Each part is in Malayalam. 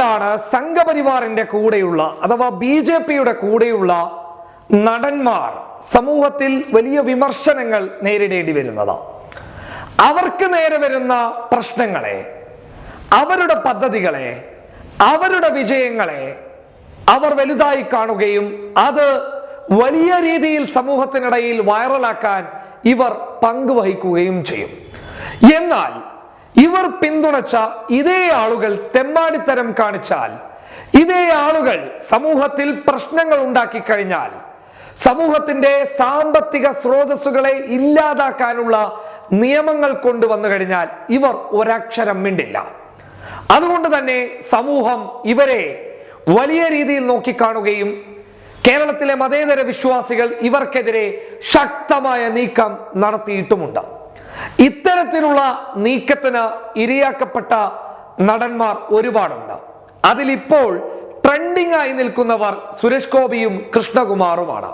എന്തുകൊണ്ടാണ് സംഘപരിവാറിന്റെ കൂടെയുള്ള അഥവാ ബി ജെ പിയുടെ കൂടെയുള്ള നടന്മാർ സമൂഹത്തിൽ വലിയ വിമർശനങ്ങൾ നേരിടേണ്ടി വരുന്നത്. അവർക്ക് നേരെ വരുന്ന പ്രശ്നങ്ങളെ അവരുടെ പദ്ധതികളെ അവരുടെ വിജയങ്ങളെ അവർ വലുതായി കാണുകയും അത് വലിയ രീതിയിൽ സമൂഹത്തിനിടയിൽ വൈറലാക്കാൻ ഇവർ പങ്കുവഹിക്കുകയും ചെയ്യും. എന്നാൽ പിന്തുണച്ച ഇതേ ആളുകൾ തെമ്മാടിത്തരം കാണിച്ചാൽ ഇതേ ആളുകൾ സമൂഹത്തിൽ പ്രശ്നങ്ങൾ ഉണ്ടാക്കി കഴിഞ്ഞാൽ സമൂഹത്തിന്റെ സാമ്പത്തിക സ്രോതസ്സുകളെ ഇല്ലാതാക്കാനുള്ള നിയമങ്ങൾ കൊണ്ടുവന്നു കഴിഞ്ഞാൽ ഇവർ ഒരക്ഷരം മിണ്ടില്ല. അതുകൊണ്ട് തന്നെ സമൂഹം ഇവരെ വലിയ രീതിയിൽ നോക്കിക്കാണുകയും കേരളത്തിലെ മതേതര വിശ്വാസികൾ ഇവർക്കെതിരെ ശക്തമായ നീക്കം നടത്തിയിട്ടുമുണ്ട്. ഇത്തരത്തിലുള്ള നീക്കത്തിന് ഇരയാക്കപ്പെട്ട നടന്മാർ ഒരുപാടുണ്ട്. അതിലിപ്പോൾ ട്രെൻഡിംഗ് ആയി നിൽക്കുന്നവർ സുരേഷ് ഗോപിയും കൃഷ്ണകുമാറുമാണ്.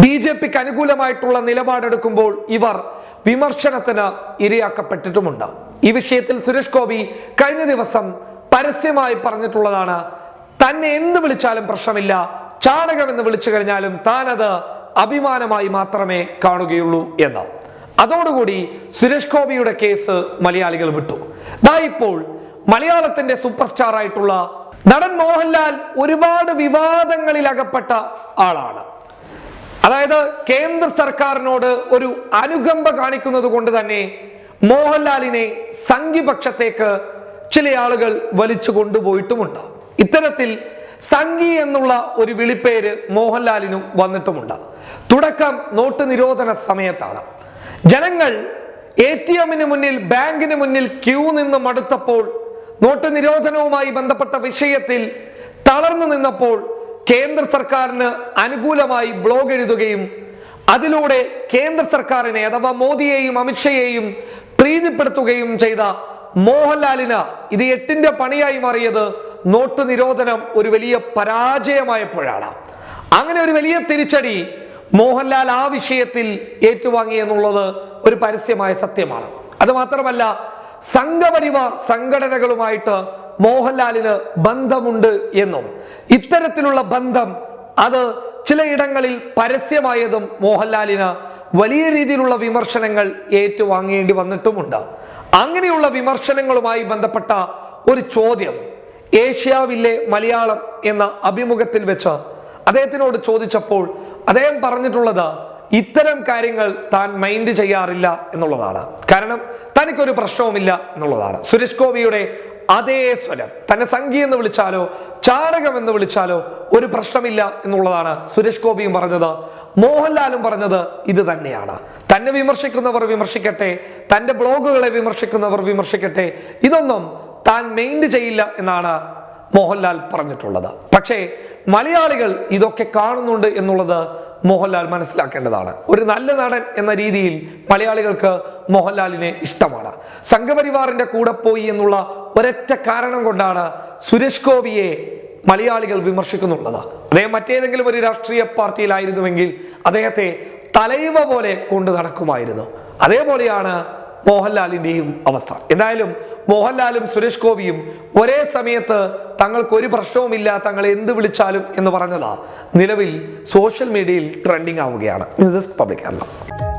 ബി ജെ പിക്ക് അനുകൂലമായിട്ടുള്ള നിലപാടെടുക്കുമ്പോൾ ഇവർ വിമർശനത്തിന് ഇരയാക്കപ്പെട്ടിട്ടുമുണ്ട്. ഈ വിഷയത്തിൽ സുരേഷ് ഗോപി കഴിഞ്ഞ ദിവസം പരസ്യമായി പറഞ്ഞിട്ടുള്ളതാണ് തന്നെ എന്ത് വിളിച്ചാലും പ്രശ്നമില്ല ചാണകം എന്ന് വിളിച്ചു കഴിഞ്ഞാലും താനത് അഭിമാനമായി മാത്രമേ കാണുകയുള്ളൂ എന്ന്. അതോടുകൂടി സുരേഷ് ഗോപിയുടെ കേസ് മലയാളികൾ വിട്ടു. ദാ ഇപ്പോൾ മലയാളത്തിന്റെ സൂപ്പർ സ്റ്റാർ ആയിട്ടുള്ള നടൻ മോഹൻലാൽ ഒരുപാട് വിവാദങ്ങളിൽ അകപ്പെട്ട ആളാണ്. അതായത് കേന്ദ്ര സർക്കാരിനോട് ഒരു അനുകമ്പ കാണിക്കുന്നത് കൊണ്ട് തന്നെ മോഹൻലാലിനെ സംഘിപക്ഷത്തേക്ക് ചില ആളുകൾ വലിച്ചു കൊണ്ടുപോയിട്ടുമുണ്ട്. ഇത്തരത്തിൽ സംഘി എന്നുള്ള ഒരു വിളിപ്പേര് മോഹൻലാലിനും വന്നിട്ടുമുണ്ട്. തുടക്കം നോട്ട് നിരോധന സമയത്താണ്. ജനങ്ങൾ എ ടി എമ്മിന് മുന്നിൽ ബാങ്കിന് മുന്നിൽ ക്യൂ നിന്ന് മടുത്തപ്പോൾ നോട്ട് നിരോധനവുമായി ബന്ധപ്പെട്ട വിഷയത്തിൽ തളർന്നു നിന്നപ്പോൾ കേന്ദ്ര സർക്കാരിന് അനുകൂലമായി ബ്ലോഗ് എഴുതുകയും അതിലൂടെ കേന്ദ്ര സർക്കാരിനെ അഥവാ മോദിയെയും അമിത്ഷയെയും പ്രീതിപ്പെടുത്തുകയും ചെയ്ത മോഹൻലാലിന് ഇത് എട്ടിന്റെ പണിയായി മാറിയത് നോട്ട് നിരോധനം ഒരു വലിയ പരാജയമായപ്പോഴാണ്. അങ്ങനെ ഒരു വലിയ തിരിച്ചടി മോഹൻലാൽ ആ വിഷയത്തിൽ ഏറ്റുവാങ്ങി എന്നുള്ളത് ഒരു പരസ്യമായ സത്യമാണ്. അത് മാത്രമല്ല സംഘപരിവാർ സംഘടനകളുമായിട്ട് മോഹൻലാലിന് ബന്ധമുണ്ട് എന്നും ഇത്തരത്തിലുള്ള ബന്ധം അത് ചിലയിടങ്ങളിൽ പരസ്യമായതും മോഹൻലാലിന് വലിയ രീതിയിലുള്ള വിമർശനങ്ങൾ ഏറ്റുവാങ്ങേണ്ടി വന്നിട്ടുമുണ്ട്. അങ്ങനെയുള്ള വിമർശനങ്ങളുമായി ബന്ധപ്പെട്ട ഒരു ചോദ്യം ഏഷ്യാവിലെ മലയാളം എന്ന അഭിമുഖത്തിൽ വെച്ച് അദ്ദേഹത്തിനോട് ചോദിച്ചപ്പോൾ അദ്ദേഹം പറഞ്ഞിട്ടുള്ളത് ഇത്തരം കാര്യങ്ങൾ താൻ മൈൻഡ് ചെയ്യാറില്ല എന്നുള്ളതാണ്. കാരണം തനിക്കൊരു പ്രശ്നവുമില്ല എന്നുള്ളതാണ്. സുരേഷ് ഗോപിയുടെ അതേ സ്വരം തന്നെ സംഖ്യ എന്ന് വിളിച്ചാലോ ചാരകം എന്ന് വിളിച്ചാലോ ഒരു പ്രശ്നമില്ല എന്നുള്ളതാണ് സുരേഷ് ഗോപിയും പറഞ്ഞത്. മോഹൻലാലും പറഞ്ഞത് ഇത് തന്നെയാണ്. തന്നെ വിമർശിക്കുന്നവർ വിമർശിക്കട്ടെ തന്റെ ബ്ലോഗുകളെ വിമർശിക്കുന്നവർ വിമർശിക്കട്ടെ ഇതൊന്നും താൻ മെയിൻഡ് ചെയ്യില്ല എന്നാണ് മോഹൻലാൽ പറഞ്ഞിട്ടുള്ളത്. പക്ഷേ മലയാളികൾ ഇതൊക്കെ കാണുന്നുണ്ട് എന്നുള്ളത് മോഹൻലാൽ മനസ്സിലാക്കേണ്ടതാണ്. ഒരു നല്ല നടൻ എന്ന രീതിയിൽ മലയാളികൾക്ക് മോഹൻലാലിനെ ഇഷ്ടമാണ്. സംഘപരിവാറിന്റെ കൂടെ പോയി എന്നുള്ള ഒരൊറ്റ കാരണം കൊണ്ടാണ് സുരേഷ് ഗോപിയെ മലയാളികൾ വിമർശിക്കുന്നുള്ളത്. അദ്ദേഹം മറ്റേതെങ്കിലും ഒരു രാഷ്ട്രീയ പാർട്ടിയിലായിരുന്നുവെങ്കിൽ അദ്ദേഹത്തെ തലൈവ പോലെ കൊണ്ടു നടക്കുമായിരുന്നു. അതേപോലെയാണ് മോഹൻലാലിന്റെയും അവസ്ഥ. എന്തായാലും മോഹൻലാലും സുരേഷ് ഗോപിയും ഒരേ സമയത്ത് തങ്ങൾക്ക് ഒരു പ്രശ്നവുമില്ല തങ്ങൾ എന്ത് വിളിച്ചാലും എന്ന് പറഞ്ഞതാ നിലവിൽ സോഷ്യൽ മീഡിയയിൽ ട്രെൻഡിങ് ആവുകയാണ്. News desk public Kerala.